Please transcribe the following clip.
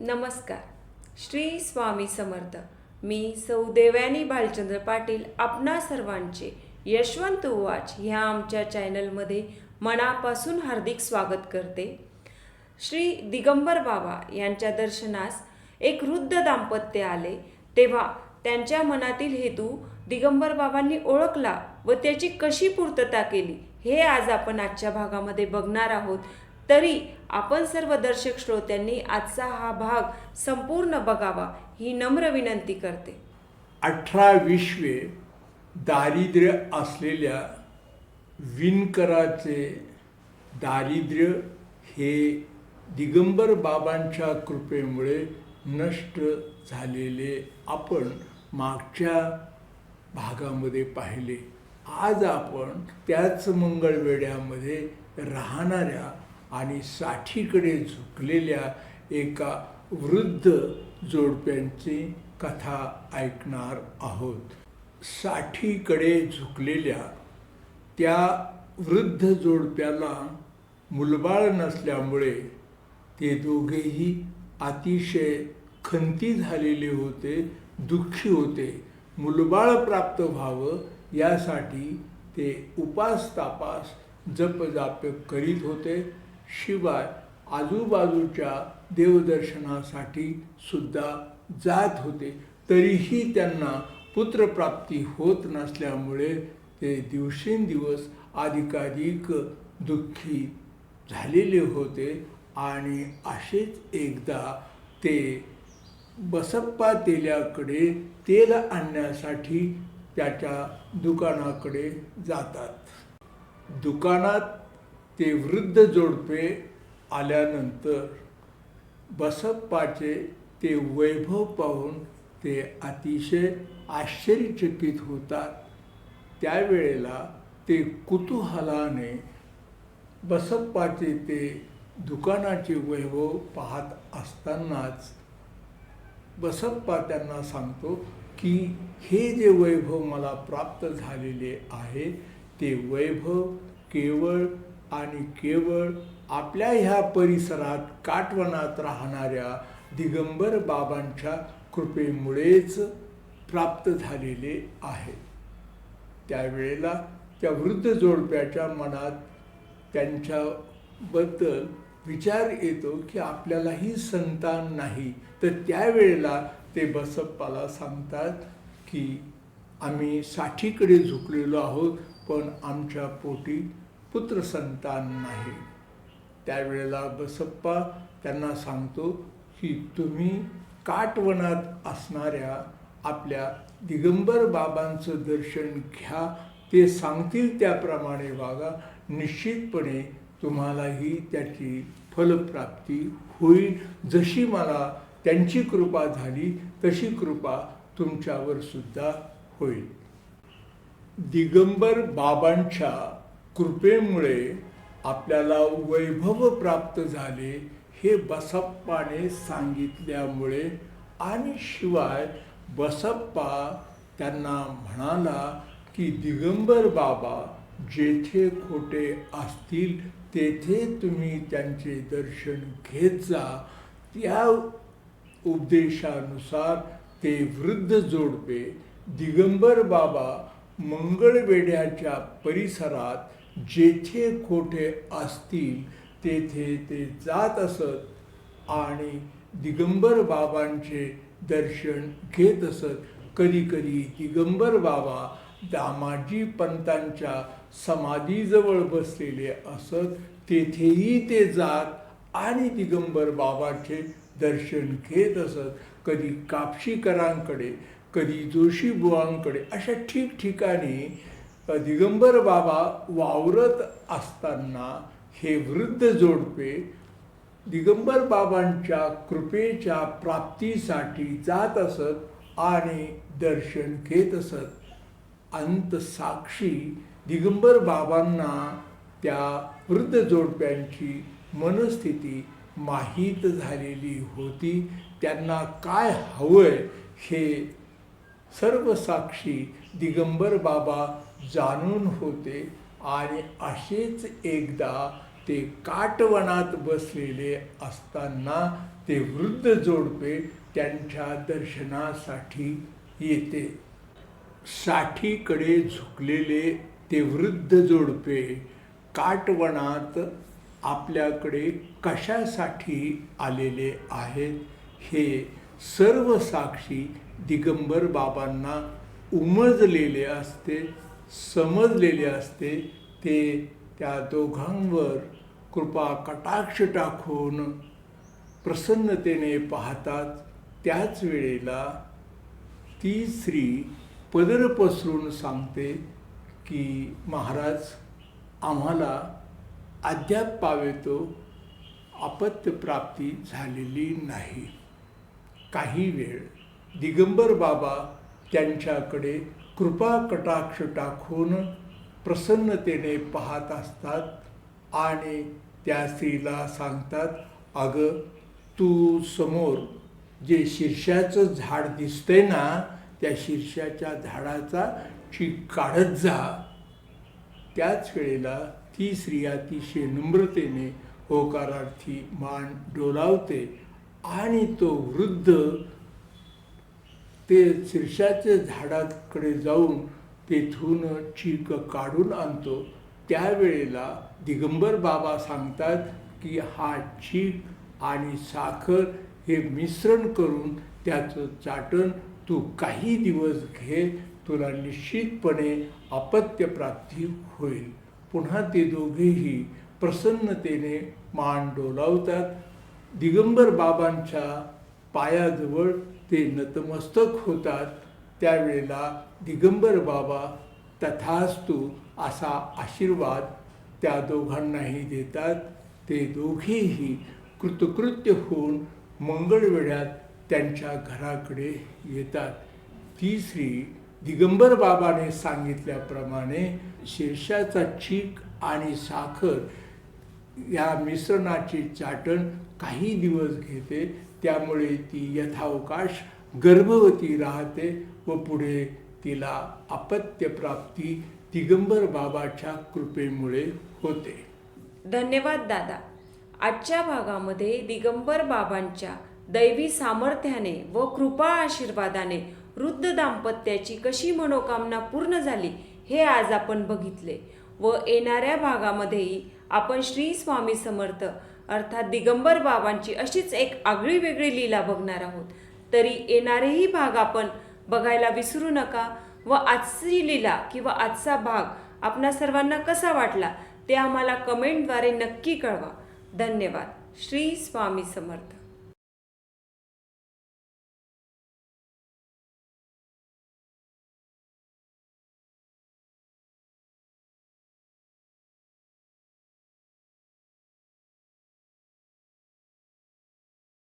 नमस्कार. श्री स्वामी समर्थ. मी सौ देवयानी भालचंद्र पाटील आपणा सर्वांचे यशवंत उवाच ह्या आमच्या चॅनलमध्ये मनापासून हार्दिक स्वागत करते. श्री दिगंबर बाबा यांच्या दर्शनास एक वृद्ध दाम्पत्य आले तेव्हा त्यांच्या मनातील हेतू दिगंबर बाबांनी ओळखला व त्याची कशी पूर्तता केली हे आज आपण आजच्या भागामध्ये बघणार आहोत. तरी आपण सर्व दर्शक श्रोत्यांनी आजचा हा भाग संपूर्ण बघावा ही नम्र विनंती करते. अठरा विश्वे दारिद्र्य असलेल्या विणकराचे दारिद्र्य हे दिगंबर बाबांच्या कृपेमुळे नष्ट झालेले आपण मागच्या भागामध्ये पाहिले. आज आपण त्याच मंगळवेड्यामध्ये राहणाऱ्या आणि साठीकडे झुकलेल्या एका वृद्ध जोडप्यांची कथा ऐकणार आहोत. साठीकडे झुकलेल्या त्या वृद्ध जोडप्याला मुलबाळ नसल्यामुळे ते दोघेही अतिशय खंती झालेले होते दुःखी होते. मुलबाळ प्राप्त व्हावं यासाठी ते उपास तापास जप जाप करीत होते. शिवाय आजूबाजूच्या देवदर्शनासाठी सुद्धा जात होते. तरीही त्यांना पुत्रप्राप्ती होत नसल्यामुळे ते दिवसेंदिवस अधिकाधिक दुःखी झालेले होते आणि असेच एकदा ते बसप्पा तेल्याकडे तेल आणण्यासाठी त्याच्या दुकानाकडे जातात. दुकानात ते वृद्ध जोडपे आल्यानंतर बसप्पाचे ते वैभव पाहून ते अतिशय आश्चर्यचकित होतात. त्यावेळेला ते कुतूहलाने बसप्पाचे ते दुकानाचे वैभव पाहत असतानाच बसप्पा त्यांना सांगतो की हे जे वैभव मला प्राप्त झालेले आहे ते वैभव केवळ आणि केवळ आपल्या ह्या परिसरात काटवनात राहणाऱ्या दिगंबर बाबांच्या कृपेमुळेच प्राप्त झालेले आहे. त्यावेळेला त्या वृद्ध जोडप्याच्या मनात त्यांच्याबद्दल विचार येतो की आपल्यालाही संतान नाही. तर त्यावेळेला ते बसप्पाला सांगतात की आम्ही साठीकडे झुकलेलो आहोत पण आमच्या पोटी पुत्र संतान नाही. त्यावेळेला बसप्पा त्यांना सांगतो की तुम्ही काटवनात असणाऱ्या आपल्या दिगंबर बाबांचं दर्शन घ्या. ते सांगतील त्याप्रमाणे वागा. निश्चितपणे तुम्हालाही त्याची फलप्राप्ती होईल. जशी मला त्यांची कृपा झाली तशी कृपा तुमच्यावर सुद्धा होईल. दिगंबर बाबांच्या कृपेमुळे आपल्याला वैभव प्राप्त झाले हे बसप्पाने सांगितल्यामुळे आणि शिवाय बसप्पा त्यांना म्हणाला की दिगंबर बाबा जेथे खोटे असतील तेथे तुम्ही त्यांचे दर्शन घेत जा. त्या उपदेशानुसार ते वृद्ध जोडपे दिगंबर बाबा मंगळवेड्याच्या परिसरात जेथे खोटे असतील तेथे ते जात असत आणि दिगंबर बाबांचे दर्शन घेत असत. कधी कधी दिगंबर बाबा दामाजी पंतांच्या समाधीजवळ बसलेले असत. तेथेही ते जात आणि दिगंबर बाबाचे दर्शन घेत असत. कधी कापशीकरांकडे कधी जोशीबुवांकडे अशा ठिकठिकाणी दिगंबर बाबा वावरत असताना हे वृद्ध जोडपे दिगंबर बाबांच्या कृपेच्या प्राप्तीसाठी जात असत आणि दर्शन घेत असत. अंतसाक्षी दिगंबर बाबांना त्या वृद्ध जोडप्यांची मनस्थिती माहीत झालेली होती. त्यांना काय हवंय हे सर्व साक्षी दिगंबर बाबा जाणून होते आणि असेच एकदा ते काटवनात बसलेले असताना ते वृद्ध जोडपे त्यांच्या दर्शनासाठी येते. साठीकडे झुकलेले ते वृद्ध जोडपे काटवणात आपल्याकडे कशासाठी आलेले आहेत हे सर्व साक्षी दिगंबर बाबांना उमजलेले असते समजलेले असते ते त्या दोघांवर कृपा कटाक्ष टाकून प्रसन्नतेने पाहतात. त्याच वेळेला ती स्त्री पदर पसरून सांगते की महाराज आम्हाला अद्याप पावेतो अपत्यप्राप्ती झालेली नाही. काही वेळ दिगंबर बाबा त्यांच्याकडे कृपा कटाक्ष टाकून प्रसन्नतेने पाहत असतात आणि त्या स्त्रीला सांगतात अगं तू समोर जे शीर्षाचं झाड दिसतंय ना त्या शीर्षाच्या झाडाचा ची काढत जा. त्याच वेळेला ती स्त्री अतिशय नम्रतेने होकारार्थी मान डोलावते आणि तो वृद्ध ते शिरशाच्या झाडाकडे जाऊन तेथून चीक काढून आणतो. त्यावेळेला दिगंबर बाबा सांगतात की हा चीक आणि साखर हे मिश्रण करून त्याचं चाटण तू काही दिवस घे तुला निश्चितपणे अपत्यप्राप्ती होईल. पुन्हा ते दोघेही प्रसन्नतेने मान डोलावतात. दिगंबर बाबांच्या पायाजवळ ते नतमस्तक होतात त्यावेळेला दिगंबर बाबा तथास्तु असा आशीर्वाद त्या दोघांनाही देतात. ते दोघेही कृतकृत्य होऊन मंगळवेढ्यात त्यांच्या घराकडे येतात. ती श्री दिगंबर बाबाने सांगितल्याप्रमाणे शीर्षाचा चीक आणि साखर या मिश्रणाची चाटण काही दिवस घेते त्यामुळे ती यथावकाश गर्भवती राहते व पुढे तिला अपत्यप्राप्ती दिगंबर बाबाच्या कृपेमुळे होते. धन्यवाद दादा. आजच्या भागामध्ये दिगंबर बाबांच्या दैवी सामर्थ्याने व कृपा आशीर्वादाने वृद्ध दाम्पत्याची कशी मनोकामना पूर्ण झाली हे आज आपण बघितले व येणाऱ्या भागामध्येही आपण श्री स्वामी समर्थ अर्थात दिगंबर बाबांची अशीच एक आगळी वेगळी लीला बघणार आहोत. तरी येणारेही भाग आपण बघायला विसरू नका व आजची लीला किंवा आजचा भाग आपणा सर्वांना कसा वाटला ते आम्हाला कमेंटद्वारे नक्की कळवा. धन्यवाद. श्री स्वामी समर्थ.